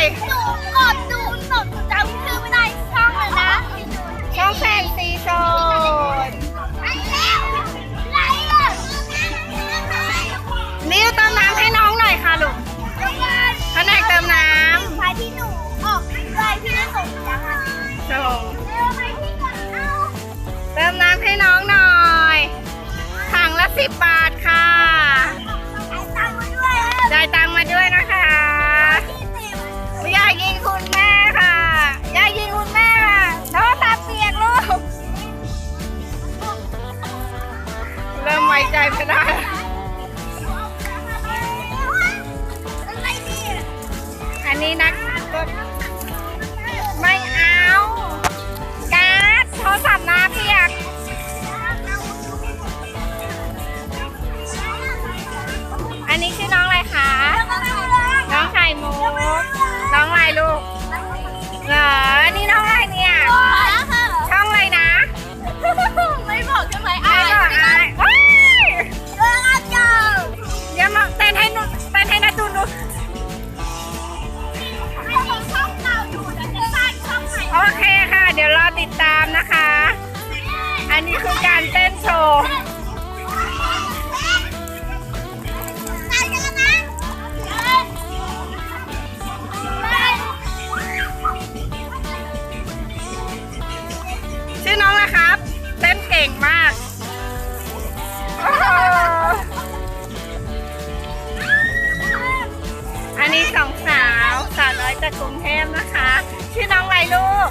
Bye. ลไม่ได้ อันนี้นักก็ามนะคะ อันนี้คือการเต้นโชว์ชื่อน้องอะไรครับ เต้นเก่งมากอันนี้สองสาวสาวน้อยจากกรุงเทพนะคะ ชื่อน้องไรลูก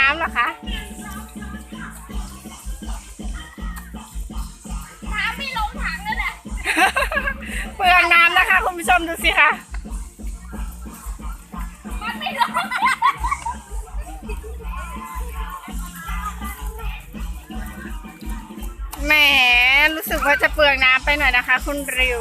ปลืองน้ำนะคะ คุณผู้ชมดูสิค่ลแหมรู้สึกว่าจะเปลืองน้ำไปหน่อยนะคะ คุณริว